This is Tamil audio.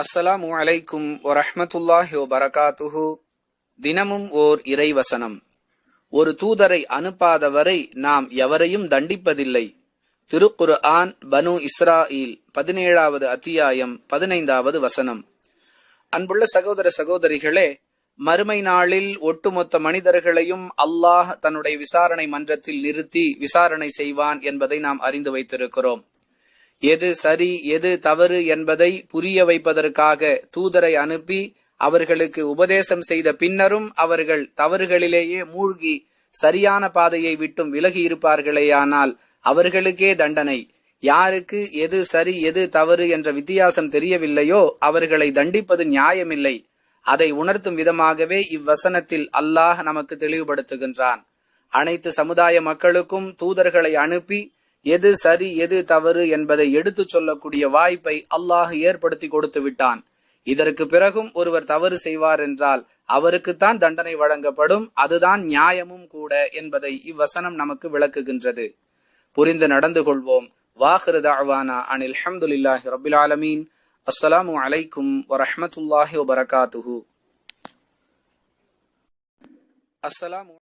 அஸ்ஸலாமு அலைக்கும் வரஹமத்துல்லாஹி வரகாத்துஹு தினமும் ஓர் இறைவசனம். ஒரு தூதரை அனுப்பாதவரை நாம் எவரையும் தண்டிப்பதில்லை. திருக்குரு ஆன் பனு இஸ்ராயில் பதினேழாவது அத்தியாயம் பதினைந்தாவது வசனம். அன்புள்ள சகோதர சகோதரிகளே மறுமை நாளில் ஒட்டுமொத்த மனிதர்களையும் அல்லாஹ் தன்னுடைய விசாரணை மன்றத்தில் நிறுத்தி விசாரணை செய்வான் என்பதை நாம் அறிந்து வைத்திருக்கிறோம். எது சரி எது தவறு என்பதை புரிய வைப்பதற்காக தூதரை அனுப்பி அவர்களுக்கு உபதேசம் செய்த பின்னரும் அவர்கள் தவறுகளிலேயே மூழ்கி சரியான பாதையை விட்டும் விலகி இருப்பார்களேயானால் அவர்களுக்கே தண்டனை. யாருக்கு எது சரி எது தவறு என்ற வித்தியாசம் தெரியவில்லையோ அவர்களை தண்டிப்பது நியாயமில்லை. அதை உணர்த்தும் விதமாகவே இவ்வசனத்தில் அல்லாஹ் நமக்கு தெளிவுபடுத்துகின்றான். அனைத்து சமுதாய மக்களுக்கும் தூதர்களை அனுப்பி எது சரி எது தவறு என்பதை எடுத்துச் சொல்லக்கூடிய வாய்ப்பை அல்லாஹ் ஏற்படுத்தி கொடுத்து விட்டான். இதற்கு பிறகும் ஒருவர் தவறு செய்வார் என்றால் அவருக்குத்தான் தண்டனை வழங்கப்படும் அதுதான் நியாயமும் கூட என்பதை இவ்வசனம் நமக்கு விளக்குகின்றது. புரிந்து நடந்து கொள்வோம். வாஹிரு தாவானா அனில் ஹம்துல்லாஹி ரபில் ஆலமீன். அஸ்ஸலாமு அலைக்கும் வரஹமத்துல்லாஹி வபரகாத்துஹு. அஸ்ஸலாமு